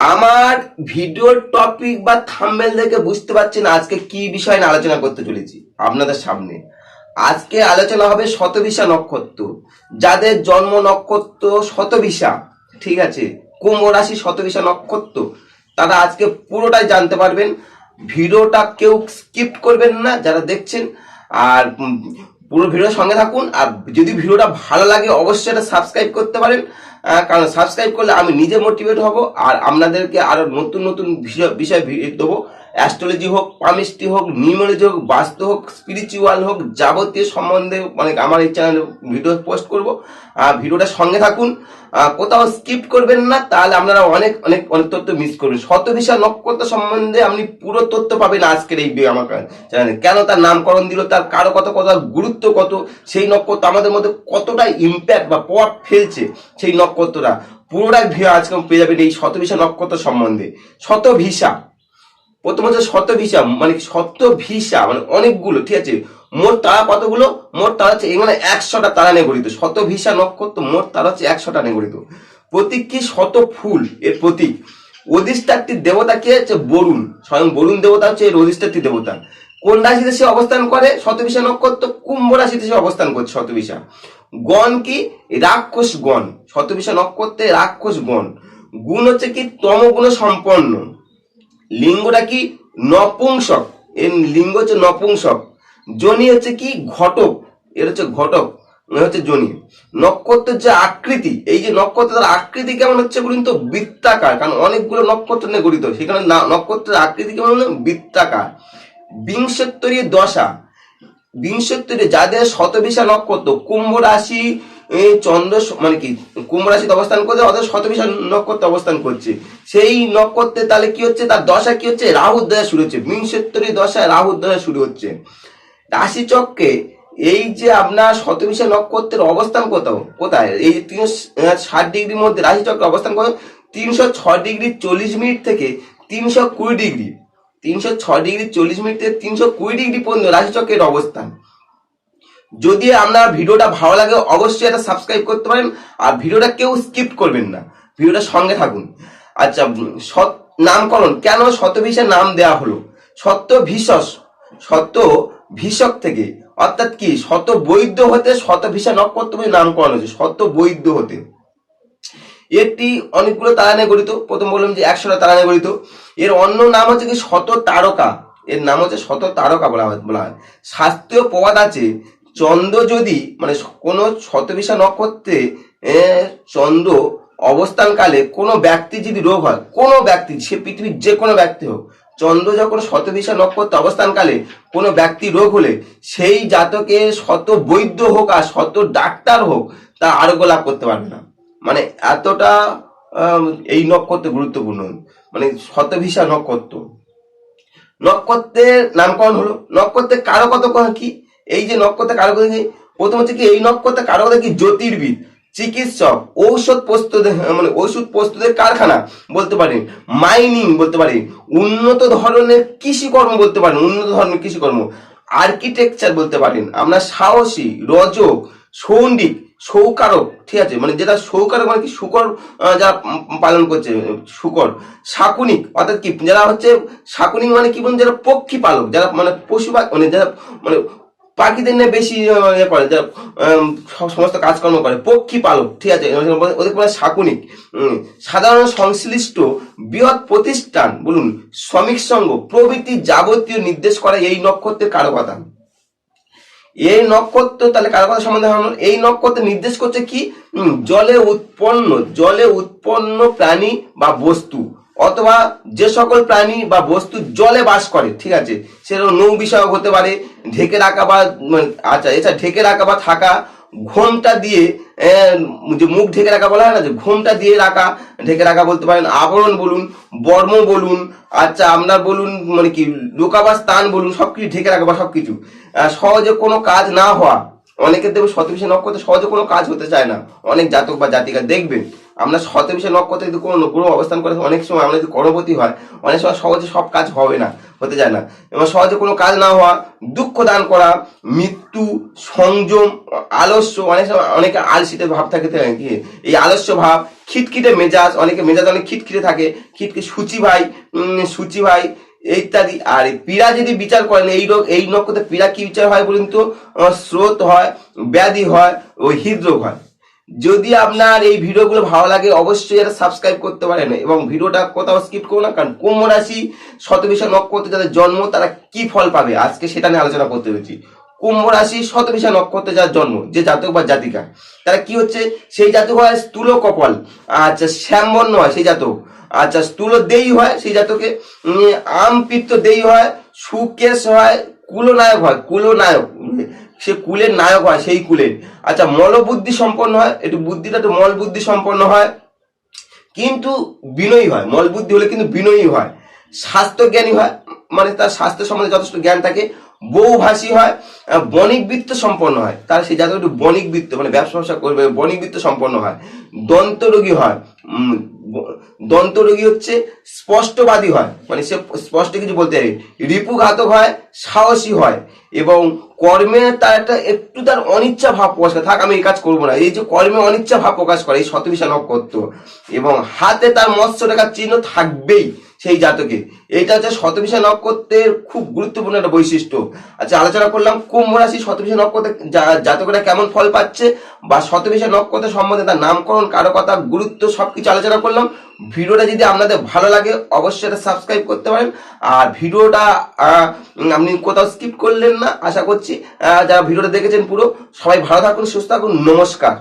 আমার ভিডিওর টপিক বা থাম্বেল দেখে বুঝতে পারছেন আজকে কি বিষয় নিয়ে আলোচনা করতে চলেছি আপনাদের সামনে। আজকে আলোচনা হবে শতবিশা নক্ষত্র, যাদের জন্ম নক্ষত্র শতবিশা, ঠিক আছে? কুম্ভ রাশি শতবিশা নক্ষত্র, তারা আজকে পুরোটাই জানতে পারবেন। ভিডিওটা কেউ স্কিপ করবেন না, যারা দেখছেন, আর পুরো ভিডিওর সঙ্গে থাকুন। আর যদি ভিডিওটা ভালো লাগে, অবশ্যই এটা সাবস্ক্রাইব করতে পারেন। কারণ সাবস্ক্রাইব করলে আমি নিজে মোটিভেট হব, আর আপনাদেরকে আরও নতুন নতুন বিষয় দেবো। অ্যাস্ট্রোলজি হোক পামিস্ট্রি হোক নিউমোলজি হোক বাস্তু হোক স্পিরিচুয়াল হোক, যাবতীয় সম্বন্ধে মানে আমার এই চ্যানেলে ভিডিও পোস্ট করব। আর ভিডিওটা সঙ্গে থাকুন। কোথাও স্কিপ করবেন না, তাহলে আপনারা অনেক অনেক অনেক তথ্য মিস করবেন। শতবিশা নক্ষত্র সম্বন্ধে আপনি পুরো তথ্য পাবেন আজকের এই ভিডিও আমার চ্যানেলে কেন তার নামকরণ দিল, তার কারও কত কত গুরুত্ব কত, সেই নক্ষত্র আমাদের মধ্যে কতটা ইম্প্যাক্ট বা প্রভাব ফেলছে সেই নক্ষত্রটা। পুরোটাই আজকে পেয়ে যাবেন এই শতভিসা নক্ষত্র সম্বন্ধে। শতভিসা। প্রথম হচ্ছে শত ভিসা মানে শত ভিসা মানে অনেকগুলো, ঠিক আছে? মোট তারা কতগুলো? মোট তারা হচ্ছে এখানে একশোটা তারা নিয়ে গঠিত। শত ভিসা নক্ষত্র, মোট তারা হচ্ছে একশোটা নিয়ে গঠিত। প্রতীক কি? শত ফুল এর প্রতীক। অধিষ্ঠাত্রী দেবতা কে? হচ্ছে বরুণ। স্বয়ং বরুণ দেবতা হচ্ছে এর অধিষ্ঠাত্রী দেবতা। কোন রাশিতে সে অবস্থান করে? শতবিশা নক্ষত্র, কুম্ভ রাশিতে সে অবস্থান করছে শতবিশা গণ কি? রাক্ষস গণ শতবিশা নক্ষত্রে রাক্ষস গণ গুণ হচ্ছে কি? তমগুণ সম্পন্ন। লিঙ্গটা কি? নপুংসক। এর লিঙ্গ হচ্ছে নপুংসক। জনি হচ্ছে কি? ঘটক। এর হচ্ছে ঘটক। হচ্ছে জনি। নক্ষত্রের যে আকৃতি, এই যে নক্ষত্রের আকৃতি কেমন হচ্ছে বলুন তো? বৃত্তাকার। কারণ অনেকগুলো নক্ষত্র নিয়ে গঠিত। সেখানে নক্ষত্রের আকৃতি কেমন? বৃত্তাকার। বিংশোত্তরী দশা। বিংশোত্তরী যাদের শতবিশা নক্ষত্র, কুম্ভ রাশি চন্দ্র মানে কি, কুম্ভ রাশিতে অবস্থান করছে, অর্থাৎ শতবিশা নক্ষত্রে অবস্থান করছে। সেই নক্ষত্রে তাহলে কি হচ্ছে? তার দশা কি হচ্ছে? রাহুর দশা শুরু হচ্ছে। বিংশোত্তরী দশায় রাহুর দশা শুরু হচ্ছে। রাশিচক্রে এই যে আপনার শতবিশা নক্ষত্রের অবস্থান কোথাও? কোথায়? এই যে তিনশো ষাট ডিগ্রির মধ্যে রাশি চক্র অবস্থান করে, তিনশো ছ ডিগ্রি চল্লিশ মিনিট থেকে তিনশো কুড়ি ডিগ্রি। তিনশো ছ ডিগ্রি চল্লিশ মিনিট থেকে তিনশো কুড়ি ডিগ্রি পর্যন্ত রাশিচক্রের অবস্থান। যদি আপনার ভিডিওটা ভালো লাগে, অবশ্যই এটা সাবস্ক্রাইব করতে পারেন। আর ভিডিওটা কেউ স্কিপ করবেন না। ভিডিওটা সঙ্গে থাকুন। আচ্ছা সৎ নামকরণ। কেন শতভিষের নাম দেওয়া হলো? সত্য ভিষস সত্য ভিষক থেকে। অর্থাৎ কি শত বৈদ্য হতে শতভিষা নক্ষত্র বলে নামকরণ হয়েছে। শত বৈদ্য হতে। এটি অনেকগুলো তারা নিয়ে গঠিত। প্রথম বললাম যে একশোটা তারা নিয়ে গঠিত। এর অন্য নাম হচ্ছে কি শত তারকা এর নাম হচ্ছে শত তারকা বলা হয় বলা হয়। শাস্ত্রীয় প্রবাদ আছে চন্দ্র যদি মানে কোনো শতবিশা নক্ষত্রে চন্দ্র অবস্থানকালে কোনো ব্যক্তি যদি রোগ হয়, কোনো ব্যক্তি, সে পৃথিবীর যে কোনো ব্যক্তি হোক, চন্দ্র যখন শতবিশা নক্ষত্র অবস্থানকালে কোনো ব্যক্তি রোগ হলে, সেই জাতকে শত বৈদ্য হোক আর শত ডাক্তার হোক, তা আরোগ্য লাভ করতে পারবে না। মানে এতটা এই নক্ষত্র গুরুত্বপূর্ণ। মানে শতভিসা নক্ষত্র। নক্ষত্রের নামকরণ হলো, নক্ষত্রের কারও কত কি? এই যে কথা কি প্রথম হচ্ছে কি, এই নক্ষত্রের কারও কথা কি জ্যোতির্বিদ, চিকিৎসক, ঔষধ প্রস্তুত মানে ওষুধ প্রস্তুতের কারখানা বলতে পারেন মাইনিং বলতে পারেন উন্নত ধরনের কৃষিকর্ম বলতে পারেন উন্নত ধরনের কৃষিকর্ম আর্কিটেকচার বলতে পারেন আমরা সাহসী, রজক সৌন্ডিক সৌকারক, ঠিক আছে মানে যেটা সৌকারক মানে কি, শুকর যারা পালন করছে, শুকর, শাকুনিক, অর্থাৎ কি, যারা হচ্ছে, শাকুনিক মানে কি বলুন, যারা পক্ষী পালক, যারা মানে পশু মানে যারা মানে পাখিদের নিয়ে বেশি ইয়ে করে সমস্ত কাজকর্ম করে। পক্ষী পালক, ঠিক আছে? ওদের বলে শাকুনিক। সাধারণ সংশ্লিষ্ট বৃহৎ প্রতিষ্ঠান, বলুন, শ্রমিক সংঘ, প্রভৃতি যাবতীয় নির্দেশ করে এই নক্ষত্রের কারও কথা এই নক্ষত্র তাহলে কারও কথা সম্বন্ধে এই নক্ষত্র নির্দেশ করছে কি? জলে উৎপন্ন জলে উৎপন্ন প্রাণী বা বস্তু। অথবা যে সকল প্রাণী বা বস্তু জলে বাস করে ঠিক আছে? সেরকম নৌ বিষয়ক হতে পারে ঢেকে রাখা বা মানে, আচ্ছা এছাড়া ঢেকে রাখা বা থাকা ঘোমটা দিয়ে যে মুখ ঢেকে রাখা বলা হয় না যে ঘোমটা দিয়ে রাখা ঢেকে রাখা বলতে পারেন আবরণ বলুন বর্ম বলুন আচ্ছা আপনার বলুন মানে কি লোকাবার স্থান বলুন সবকিছু ঢেকে রাখা বা সবকিছু। আহ, সহজে কোনো কাজ না হওয়া অনেকের দেবে শতবিশে নক্ষত্রে সহজে কোনো কাজ হতে চায় না অনেক জাতক বা জাতিকা দেখবেন। আমরা শতবিশে নক্ষত্রে যদি কোনো গ্রহ অবস্থান করে, অনেক সময় আমরা যদি গর্ভবতী হয়, অনেক সময় সহজে সব কাজ হবে না, হতে যায় না। এবং সহজে কোনো কাজ না হওয়া, দুঃখ দান করা, মৃত্যু, সংযম, আলস্য, অনেক সময় অনেকে আলসিতে ভাব থাকে কি? এই আলস্য ভাব, খিটখিটে মেজাজ, অনেকে মেজাজ অনেক খিটখিটে থাকে। খিটখিট সূচি ভাই সূচি ভাই, ইত্যাদি। আর পীড়া যদি বিচার করেন, এই রোগ এই নক্ষত্রে পীড়া কি বিচার হয় বলুন তো? স্রোত হয়, ব্যাধি হয়, ও হৃদরোগ হয়। যদি আপনার এই ভিডিওগুলো ভালো লাগে, অবশ্যই এটা সাবস্ক্রাইব করতে পারেন। এবং ভিডিওটা কোথাও স্কিপ করো না, কারণ কুম্ভ রাশি শতবিশা নক্ষত্রে, যাদের জন্ম, তারা কি ফল পাবে? আজকে সেটা নিয়ে আলোচনা করতে হয়েছি। কুম্ভ রাশি শতবিশা নক্ষত্রে যার জন্ম, যে জাতক বা জাতিকা, তারা কি হচ্ছে? সেই জাতক হয় স্থূল কপাল আচ্ছা শ্যামবর্ণ হয়, সেই জাতক। আচ্ছা স্থূল দেই হয়, সেই জাতকে আম পিত্ত দেই হয়, সুকেশ হয়, কুলনায়ক হয়, কুলনায়ক। সে কুলের নায়ক হয়, সেই কুলের। আচ্ছা মলবুদ্ধি সম্পন্ন হয়, একটু বুদ্ধিটা একটু মল বুদ্ধি সম্পন্ন হয়, কিন্তু বিনয়ী হয়। মল বুদ্ধি হলে কিন্তু বিনয়ী হয়। স্বাস্থ্য জ্ঞানী হয় মানে তার স্বাস্থ্য সম্বন্ধে যথেষ্ট জ্ঞান থাকে। বহুভাষী হয় বণিক বৃত্ত সম্পন্ন হয়। তার সেই জাতক একটু বণিক বৃত্ত মানে ব্যবসা ব্যবসা করবে বণিক বৃত্ত সম্পন্ন হয়। দন্ত রোগী হয়। উম, ব- দন্ত রোগী হচ্ছে স্পষ্টবাদী হয়। মানে সে স্পষ্ট কিছু বলতে পারে রিপুঘাতক হয় সাহসী হয়। এবং কর্মে তার একটা একটু তার অনিচ্ছা ভাব প্রকাশ করে থাক আমি এই কাজ করব না। এই যে কর্মে অনিচ্ছা ভাব প্রকাশ করে এই শতবিশা নক্ষত্র। এবং হাতে তার মৎস্য রেখার চিহ্ন থাকবেই। সেই জাতকে। এটা হচ্ছে শতবিশা নক্ষত্রের খুব গুরুত্বপূর্ণ একটা বৈশিষ্ট্য। আচ্ছা আলোচনা করলাম, কুম্ভ রাশি শতবিশা নক্ষত্রে জাতকরা কেমন ফল পাচ্ছে বা শতবিশা নক্ষত্র সম্বন্ধে তার নামকরণ, কারকতা, গুরুত্ব সবকিছু আলোচনা করলাম। ভিডিওটা যদি আপনাদের ভালো লাগে, অবশ্যই এটা সাবস্ক্রাইব করতে পারেন। আর ভিডিওটা আপনি কোথাও স্কিপ করলেন না, আশা করছি যারা ভিডিওটা দেখেছেন পুরো, সবাই ভালো থাকুন, সুস্থ থাকুন, নমস্কার।